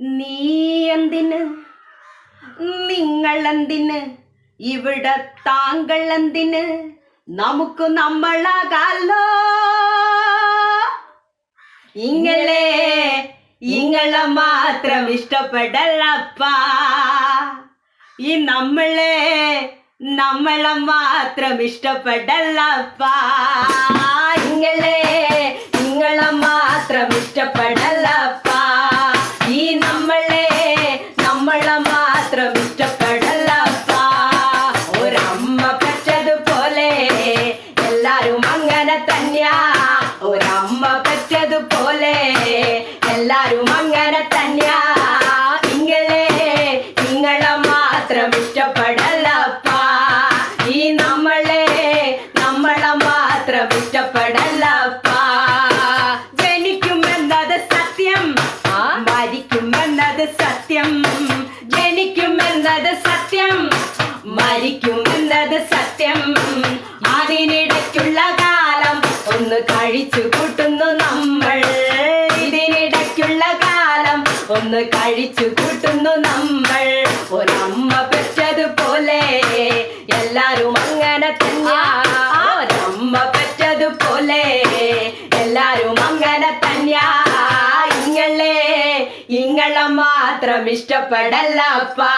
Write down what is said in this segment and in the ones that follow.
നീ എന്തിന് നിങ്ങൾ എന്തിന് ഇവിടെ താങ്കൾ എന്തിന് നമുക്ക് നമ്മളാകാലോ? ഇങ്ങളെ ഇങ്ങളെ മാത്രം ഇഷ്ടപ്പെടലപ്പ. ഈ നമ്മളെ നമ്മളെ മാത്രം ഇഷ്ടപ്പെടലപ്പ. ഇങ്ങളെ പറ്റതുപോലെ എല്ലാരും അങ്ങനെ തന്നെയാ. നിങ്ങളെ മാത്രം ഈ നമ്മളെ നമ്മളെ മാത്രം ജനിക്കുമെന്നത് സത്യം മരിക്കുമെന്നത് സത്യം. കഴിച്ചു കൂട്ടുന്നു നമ്മൾ. ഇതിനിടയ്ക്കുള്ള കാലം ഒന്ന് കഴിച്ചു കൂട്ടുന്നു നമ്മൾ. ഒരമ്മ പെറ്റതുപോലെ എല്ലാരും അങ്ങനെ തന്നെയാ. ഒരമ്മ പെറ്റതുപോലെ എല്ലാരും അങ്ങനെ തന്നെയാ. ഇങ്ങളെ ഇങ്ങളെ മാത്രം ഇഷ്ടപ്പെടല്ലപ്പാ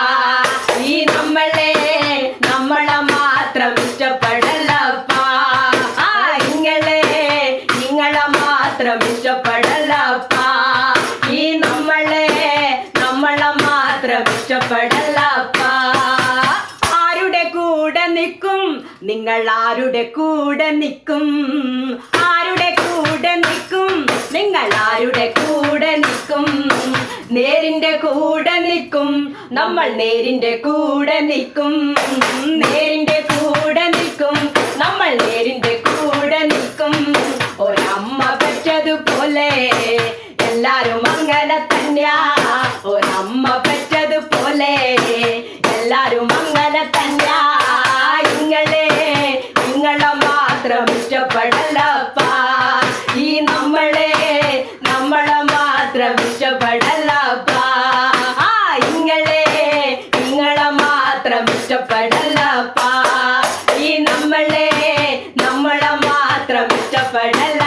ഈ നമ്മളെ നമ്മളെ ഈ നമ്മളെ നമ്മളെ മാത്രം ആരുടെ കൂടെ നിൽക്കും? നിങ്ങൾ ആരുടെ കൂടെ നിൽക്കും? ആരുടെ കൂടെ നിൽക്കും? നിങ്ങൾ ആരുടെ കൂടെ നിൽക്കും? നേരിന്റെ കൂടെ നിൽക്കും. നമ്മൾ നേരിന്റെ കൂടെ നിൽക്കും. നേരിന്റെ കൂടെ പോലെ എല്ലാരും അങ്ങനെ തന്നെയാ ഒരമ്മ പറ്റത് പോലെ എല്ലാരും അങ്ങനെ തന്നെയാ നിങ്ങളെ നിങ്ങളെ മാത്രം ഇഷ്ടപ്പെടലപ്പാ. ഈ നമ്മളെ നമ്മളെ മാത്രം ഇഷ്ടപ്പെടലപ്പാ. ആ നിങ്ങളെ നിങ്ങളെ മാത്രം ഇഷ്ടപ്പെടലപ്പാ. ഈ നമ്മളെ നമ്മളെ മാത്രം ഇഷ്ടപ്പെടല